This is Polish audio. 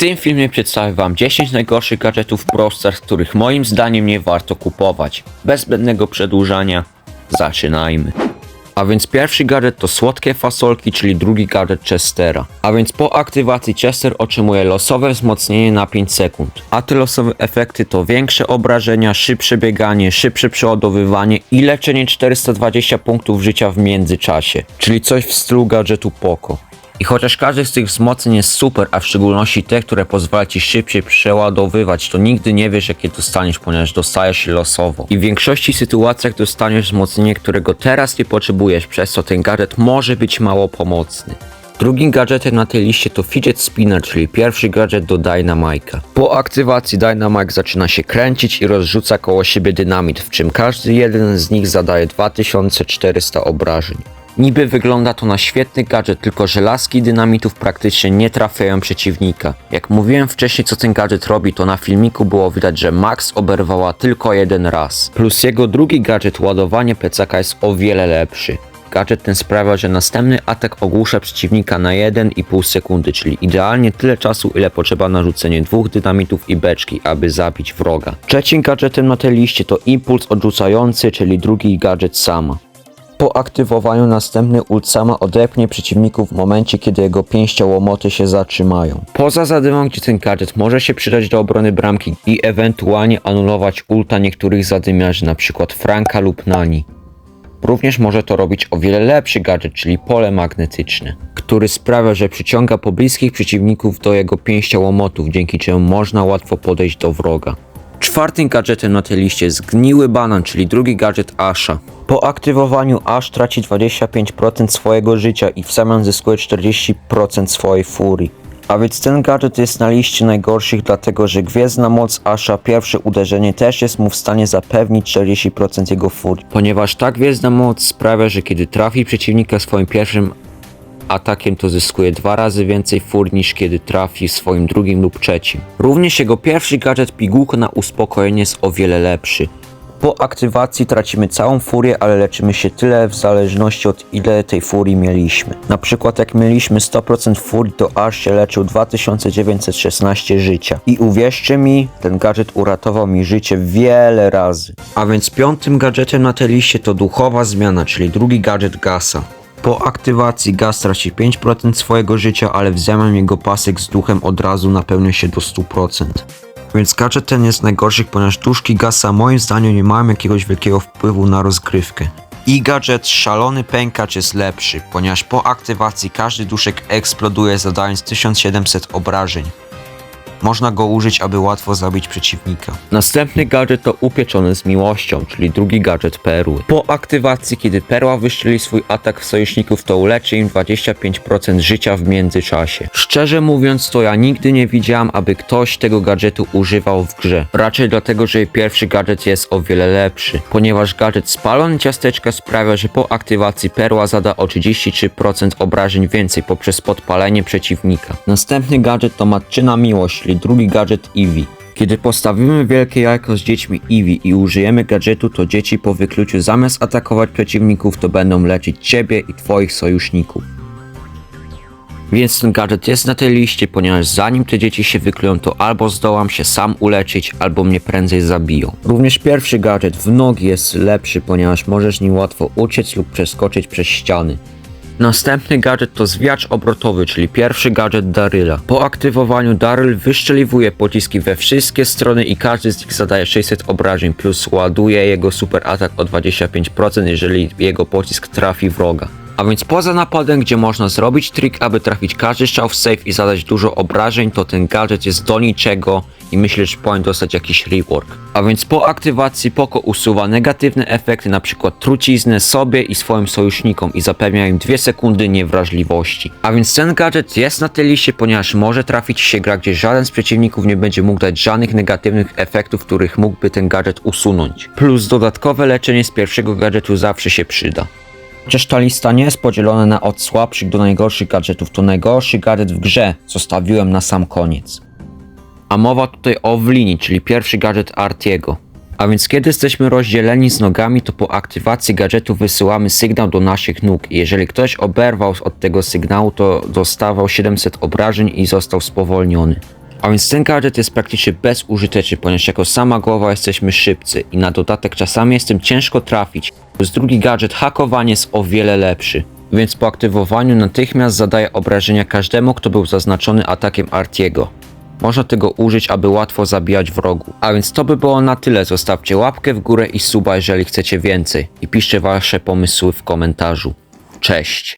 tym filmie przedstawię wam 10 najgorszych gadżetów Brawl których moim zdaniem nie warto kupować. Bez zbędnego przedłużania, zaczynajmy. A więc pierwszy gadżet to słodkie fasolki, czyli drugi gadżet Chestera. A więc po aktywacji Chester otrzymuje losowe wzmocnienie na 5 sekund. A te losowe efekty to większe obrażenia, szybsze bieganie, szybsze przeładowywanie i leczenie 420 punktów życia w międzyczasie. Czyli coś w stylu gadżetu Poco. I chociaż każdy z tych wzmocnień jest super, a w szczególności te, które pozwala ci szybciej przeładowywać, to nigdy nie wiesz jakie dostaniesz, ponieważ dostajesz je losowo. I w większości sytuacjach dostaniesz wzmocnienie, którego teraz nie potrzebujesz, przez co ten gadżet może być mało pomocny. Drugim gadżetem na tej liście to Fidget Spinner, czyli pierwszy gadżet do Dynamike'a. Po aktywacji Dynamike zaczyna się kręcić i rozrzuca koło siebie dynamit, w czym każdy jeden z nich zadaje 2400 obrażeń. Niby wygląda to na świetny gadżet, tylko że laski dynamitów praktycznie nie trafiają przeciwnika. Jak mówiłem wcześniej co ten gadżet robi, to na filmiku było widać, że Max oberwała tylko jeden raz. Plus jego drugi gadżet, ładowanie plecaka jest o wiele lepszy. Gadżet ten sprawia, że następny atak ogłusza przeciwnika na 1,5 sekundy, czyli idealnie tyle czasu, ile potrzeba na rzucenie dwóch dynamitów i beczki, aby zabić wroga. Trzecim gadżetem na tej liście to impuls odrzucający, czyli drugi gadżet sama. Po aktywowaniu następny ult sama odepnie przeciwników w momencie, kiedy jego pięścia łomoty się zatrzymają. Poza zadymą, gdzie ten gadżet może się przydać do obrony bramki i ewentualnie anulować ulta niektórych zadymiarzy, np. Franka lub Nani. Również może to robić o wiele lepszy gadżet, czyli pole magnetyczne, który sprawia, że przyciąga pobliskich przeciwników do jego pięścia łomotów, dzięki czemu można łatwo podejść do wroga. Czwartym gadżetem na tej liście jest gniły banan, czyli drugi gadżet Asha. Po aktywowaniu Ash traci 25% swojego życia i w zamian zyskuje 40% swojej furii. A więc ten gadżet jest na liście najgorszych, dlatego że gwiezdna moc Asha, pierwsze uderzenie też jest mu w stanie zapewnić 40% jego furii. Ponieważ ta gwiezdna moc sprawia, że kiedy trafi przeciwnika swoim pierwszym atakiem to zyskuje dwa razy więcej fur niż kiedy trafi swoim drugim lub trzecim. Również jego pierwszy gadżet pigułka na uspokojenie jest o wiele lepszy. Po aktywacji tracimy całą furię, ale leczymy się tyle w zależności od ile tej furii mieliśmy. Na przykład jak mieliśmy 100% furii, to aż się leczył 2916 życia. I uwierzcie mi, ten gadżet uratował mi życie wiele razy. A więc piątym gadżetem na tej liście to duchowa zmiana, czyli drugi gadżet Gasa. Po aktywacji gaz traci 5% swojego życia, ale w zamian jego pasek z duchem od razu napełnia się do 100%. Więc gadżet ten jest najgorszy, ponieważ duszki gasa moim zdaniem nie mają jakiegoś wielkiego wpływu na rozgrywkę. I gadżet szalony pękacz jest lepszy, ponieważ po aktywacji każdy duszek eksploduje zadając 1700 obrażeń. Można go użyć, aby łatwo zabić przeciwnika. Następny gadżet to upieczony z miłością, czyli drugi gadżet perły. Po aktywacji, kiedy perła wyszczeli swój atak w sojuszników, to uleczy im 25% życia w międzyczasie. Szczerze mówiąc, to ja nigdy nie widziałam, aby ktoś tego gadżetu używał w grze. Raczej dlatego, że pierwszy gadżet jest o wiele lepszy, ponieważ gadżet spalony ciasteczka sprawia, że po aktywacji perła zada o 33% obrażeń więcej poprzez podpalenie przeciwnika. Następny gadżet to matczyna miłość, czyli drugi gadżet Eevee. Kiedy postawimy wielkie jajko z dziećmi Eevee i użyjemy gadżetu, to dzieci po wykluciu zamiast atakować przeciwników, to będą leczyć ciebie i twoich sojuszników. Więc ten gadżet jest na tej liście, ponieważ zanim te dzieci się wyklują, to albo zdołam się sam uleczyć, albo mnie prędzej zabiją. Również pierwszy gadżet w nogi jest lepszy, ponieważ możesz nim łatwo uciec lub przeskoczyć przez ściany. Następny gadżet to zwiacz obrotowy, czyli pierwszy gadżet Daryla. Po aktywowaniu Daryl wyszczeliwuje pociski we wszystkie strony i każdy z nich zadaje 600 obrażeń plus ładuje jego super atak o 25% jeżeli jego pocisk trafi wroga. A więc poza napadem, gdzie można zrobić trik, aby trafić każdy strzał w safe i zadać dużo obrażeń, to ten gadżet jest do niczego i myślę, że powinien dostać jakiś rework. A więc po aktywacji Poco usuwa negatywne efekty, np. truciznę sobie i swoim sojusznikom i zapewnia im 2 sekundy niewrażliwości. A więc ten gadżet jest na tej liście, ponieważ może trafić się gra, gdzie żaden z przeciwników nie będzie mógł dać żadnych negatywnych efektów, których mógłby ten gadżet usunąć. Plus dodatkowe leczenie z pierwszego gadżetu zawsze się przyda. Chociaż ta lista nie jest podzielona na od słabszych do najgorszych gadżetów, to najgorszy gadżet w grze zostawiłem na sam koniec. A mowa tutaj o Wlini, czyli pierwszy gadżet Artiego. A więc kiedy jesteśmy rozdzieleni z nogami, to po aktywacji gadżetu wysyłamy sygnał do naszych nóg. Jeżeli ktoś oberwał od tego sygnału, to dostawał 700 obrażeń i został spowolniony. A więc ten gadżet jest praktycznie bezużyteczny, ponieważ jako sama głowa jesteśmy szybcy i na dodatek czasami jest tym ciężko trafić. Plus drugi gadżet, hakowanie jest o wiele lepszy. Więc po aktywowaniu natychmiast zadaje obrażenia każdemu, kto był zaznaczony atakiem Artiego. Można tego użyć, aby łatwo zabijać wrogu. A więc to by było na tyle. Zostawcie łapkę w górę i suba, jeżeli chcecie więcej. I piszcie wasze pomysły w komentarzu. Cześć!